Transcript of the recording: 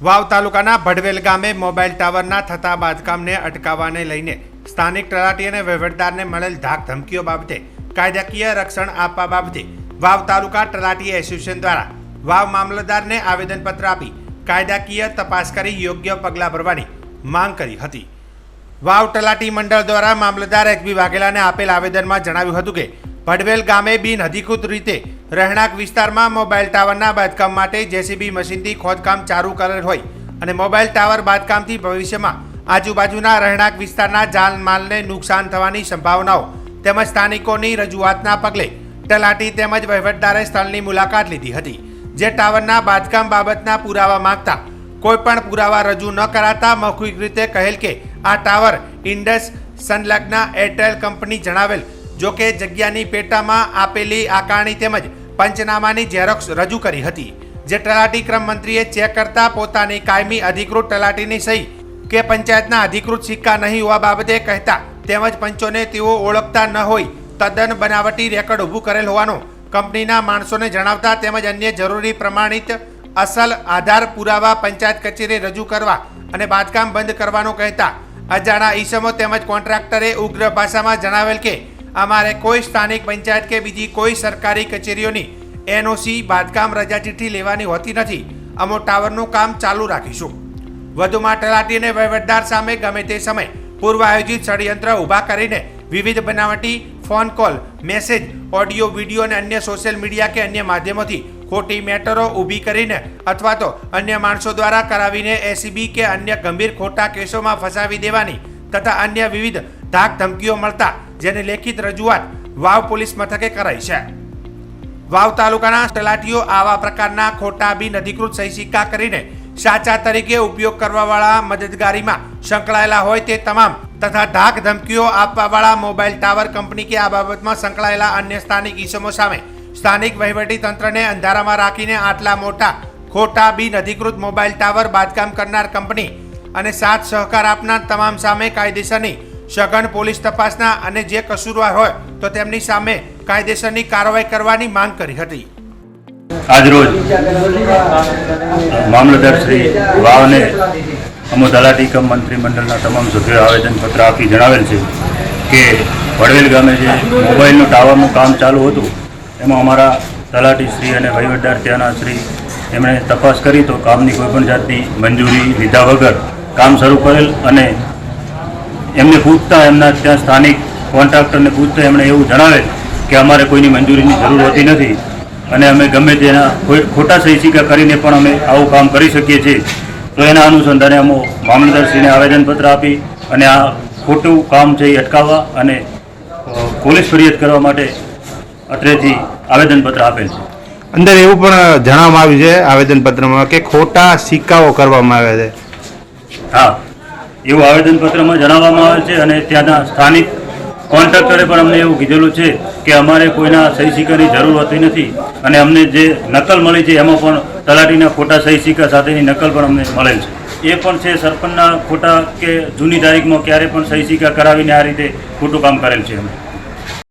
વાવ તાલુકાના ભડવેલ ગામે મોબાઈલ ટાવરના થતા બાંધકામને અટકાવવાને લઈને સ્થાનિક તલાટી અને વહીવટદારને મળેલ ધાક ધમકીઓ બાબતે કાયદાકીય રક્ષણ આપવા બાબતે વાવ તાલુકા તલાટી એસોસિએશન દ્વારા વાવ મામલતદારને આવેદનપત્ર આપી કાયદાકીય તપાસ કરી યોગ્ય પગલાં ભરવાની માંગ કરી હતી. વાવ તલાટી મંડળ દ્વારા મામલતદાર એચબી વાઘેલાને આપેલ આવેદનમાં જણાવ્યું હતું કે ભડવેલ ગામે બિન અધિકૃત રીતે રહેણાંક વિસ્તારમાં મોબાઈલ ટાવરના બાંધકામ માટે જેસીબી મશીનથી ખોદકામ ચાલુ કરેલ હોય અને મોબાઈલ ટાવર બાંધકામથી ભવિષ્યમાં આજુબાજુના રહેણાંક વિસ્તારના જાનમાલને નુકસાન થવાની સંભાવનાઓ તેમજ સ્થાનિકોની રજૂઆતના પગલે તલાટી તેમજ વહીવટદારે સ્થળની મુલાકાત લીધી હતી, જે ટાવરના બાંધકામ બાબતના પુરાવા માંગતા કોઈપણ પુરાવા રજૂ ન કરાતા મૌખિક રીતે કહેલ કે આ ટાવર ઇન્ડસ સંલગ્ન એરટેલ કંપની જણાવેલ જો કે જગ્યાની પેટામાં આપેલી આકારણી તેમજ પંચનામાની ઝેરોક્ષ રજૂ કરી હતી, જે તલાટી ક્રમ મંત્રીએ ચેક કરતા પોતાની કાયમી અધિકૃત તલાટીની સહી કે પંચાયતના અધિકૃત સિક્કા નહીં હોવા બાબતે કહેતા તેમજ પંચોને તેઓ ઓળખતા ન હોય, તદ્દન બનાવટી રેકોર્ડ ઊભું કરેલ હોવાનું કંપનીના માણસોને જણાવતા તેમજ અન્ય જરૂરી પ્રમાણિત અસલ આધાર પુરાવા પંચાયત કચેરી રજૂ કરવા અને બાંધકામ બંધ કરવાનું કહેતા અજાણા ઈસમો તેમજ કોન્ટ્રાક્ટરે ઉગ્ર ભાષામાં જણાવેલ કે અમારે કોઈ સ્થાનિક પંચાયત કે બીજી કોઈ સરકારી કચેરીઓની એનઓસી બાંધકામ રજા ચિઠ્ઠી લેવાની હોતી નથી. અમો ટાવરનું કામ ચાલુ રાખીશું. વધુમાં તલાટી અને વહીવટદાર સામે ગમે તે સમય પૂર્વ આયોજિત ષડયંત્ર ઊભા કરીને વિવિધ બનાવટી, phone call, message, audio, video અને અન્ય સોશિયલ મીડિયા કે અન્ય માધ્યમોથી ખોટી મેટરો ઊભી કરીને અથવા તો અન્ય માણસો દ્વારા કરાવીને એસીબી કે અન્ય ગંભીર ખોટા કેસોમાં ફસાવી દેવાની તથા અન્ય વિવિધ ધાક ધમકીઓ મળતા જેની લેખિત રજૂઆત વાવ પોલીસ મથકે કરાઈ છે. વાવ તાલુકાના તલાટીઓ આવા પ્રકારના ખોટા બિન અધિકૃત સહી સિક્કા કરીને સાચા તરીકે ઉપયોગ કરવાવાળા મદદગારીમાં સંકળાયેલા હોય તે તમામ તથા ધાક ધમકીઓ આપવાવાળા મોબાઈલ ટાવર કંપની કે આ બાબતમાં સંકળાયેલા અન્ય સ્થાનિક ઇસમો સામે સ્થાનિક વહીવટી તંત્રને અંધારામાં રાખીને આટલા મોટા ખોટા બિન અધિકૃત મોબાઈલ ટાવર બાંધકામ કરનાર કંપની અને સાથ સહકાર આપનાર તમામ સામે કાયદેસરની સઘન પોલીસ તપાસના અને જે કસૂરવાર હોય તો તેમની સામે કાયદેસરની કાર્યવાહી કરવાની માંગ કરી હતી. આજરોજ મામલતદાર શ્રી વાવને અમો તલાટી કમ મંત્રીમંડળના તમામ સભ્યોએ આવેદનપત્ર આપી જણાવેલ છે કે વડવેલ ગામે જે મોબાઈલનું ટાવરનું કામ ચાલુ હતું, એમાં અમારા તલાટી શ્રી અને વહીવટદાર ત્યાંના શ્રી એમણે તપાસ કરી તો કામની કોઈપણ જાતની મંજૂરી લીધા વગર કામ શરૂ કરેલ અને એમને પૂછતા એમના ત્યાં સ્થાનિક કોન્ટ્રાક્ટરને પૂછતા એમણે એવું જણાવેલ કે અમારે કોઈની મંજૂરીની જરૂર હોતી નથી. અને અમે ગમે તેના ખોટા સહી સિક્કા કરીને પણ અમે આવું કામ કરી શકીએ છીએ. તો એના અનુસંધાને અમે મામલતદારશ્રીને આવેદનપત્ર આપી અને આ ખોટું કામ છે એ અટકાવવા અને પોલીસ ફરિયાદ કરવા માટે અત્રેથી આવેદનપત્ર આપેલ છે. અંદર એવું પણ જણાવવામાં આવ્યું છે આવેદનપત્રમાં કે ખોટા સિક્કાઓ કરવામાં આવ્યા છે. હા. એવું આવેદનપત્રમાં જણાવવામાં આવે છે અને ત્યાંના સ્થાનિક કોન્ટ્રાક્ટરે પણ અમને એવું કીધેલું છે કે અમારે કોઈના સહી સિક્કાની જરૂર હોતી નથી અને અમને જે નકલ મળી છે એમાં પણ તલાટીના ખોટા સહી સિક્કા સાથેની નકલ પણ અમને મળેલ છે. એ પણ છે સરપંચના ખોટા કે જૂની તારીખમાં ક્યારે પણ સહી સિક્કા કરાવીને આ રીતે ખોટું કામ કરેલ છે અમે